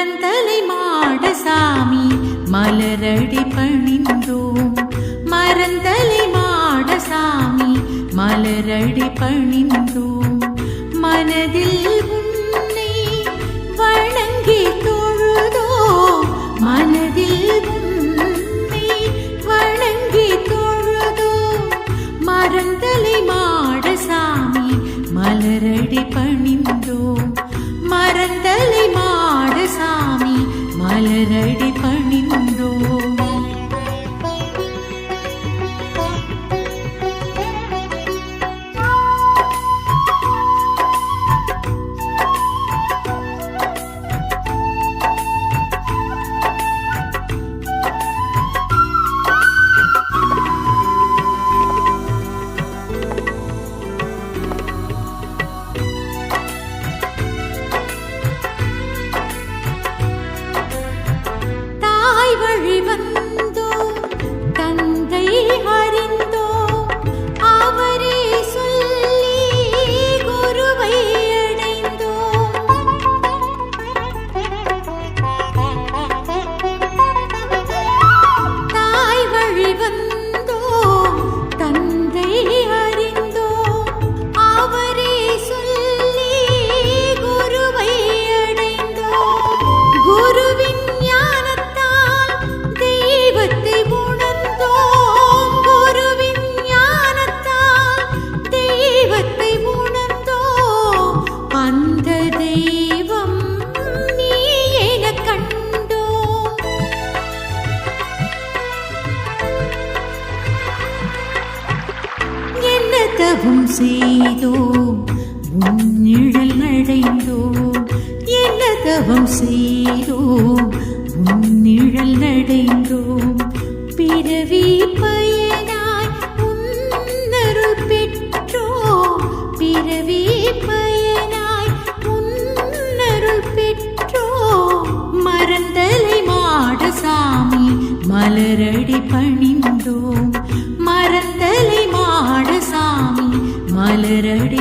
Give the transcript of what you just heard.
மரந்தலை மாடசாமி மலரடி பணிந்தோம். மரந்தலை மாடசாமி மலரடி பணிந்தோம். மனதில் உன்னை வணங்கி தொழுதோ மனதில் உன்னை வணங்கி தொழுதோ மரந்தலை மாடசாமி மலரடி பணிந்தோம். மரந்தலை மா என்ன செய்தோம். உன் நிழல் அடைந்தோம் என்ன தவம் செய்தோம்? உன் நிழல் அடைந்தோம் பிறவி பயனாய் உன்னரு பெற்றோம். பிறவி பயனாய் உன்னரு பெற்றோம். மறந்தலை மாடசாமி மலரடி பணிந்தோம். காதரடி